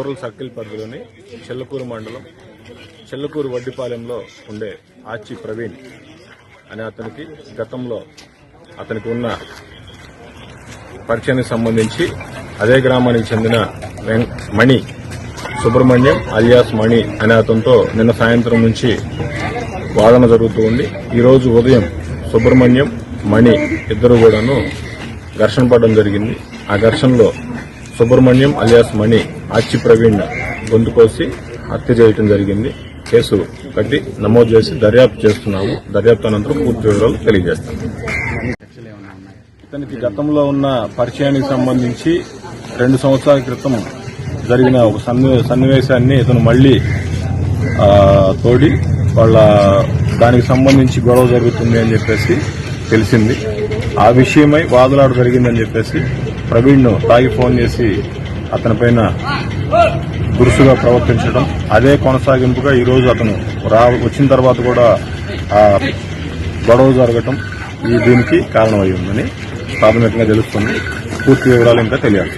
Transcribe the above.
Rural circle పరిధిలోని చెల్లకూరు మండలం చెల్లకూరు వడ్డిపాలెంలో ఉండే ఆచి ప్రవీణ్ అనే అతనికి గతంలో అతనికి ఉన్న పరిచయానికి సంబంధించి అదే గ్రామానికి చెందిన మణి సుబ్రహ్మణ్యం అలియాస్ మణి అనే అతనితో నిన్న సాయంత్రం నుంచి వాదన జరుగుతూ ఉంది. ఈరోజు ఉదయం సుబ్రహ్మణ్యం మణి ఇద్దరు కూడాను ఘర్షణ పడడం జరిగింది. ఆ ఘర్షణలో సుబ్రహ్మణ్యం అలియాస్ మణి అచ్చి ప్రవీణ్ గొంతు కోసి హత్య చేయడం జరిగింది. కేసు కట్టి నమోదు చేసి దర్యాప్తు చేస్తున్నాము. దర్యాప్తు అనంతరం పూర్తి వివరాలు తెలియజేస్తాం. ఇతనికి గతంలో ఉన్న పరిచయానికి సంబంధించి రెండు సంవత్సరాల క్రితం జరిగిన ఒక సన్ని- సన్నివేశాన్ని ఇతను మళ్ళీ తోడి వాళ్ళ దానికి సంబంధించి గొడవ జరుగుతుంది అని చెప్పేసి తెలిసింది. ఆ విషయమై వాదులాట జరిగిందని చెప్పేసి ప్రవీణ్ను తాగి ఫోన్ చేసి అతనిపైన దురుసుగా ప్రవర్తించడం అదే కొనసాగింపుగా ఈరోజు అతను రా వచ్చిన తర్వాత కూడా ఆ గొడవ జరగటం ఈ దీనికి కారణమై ఉందని ప్రాథమికంగా తెలుస్తుంది. పూర్తి వివరాలు ఇంకా తెలియాలి.